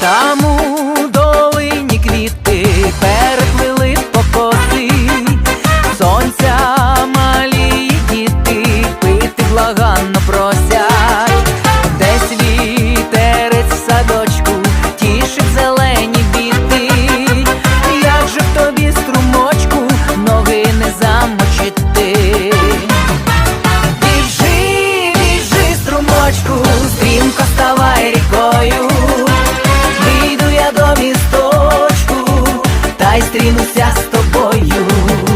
Tá зустрінуся з тобою.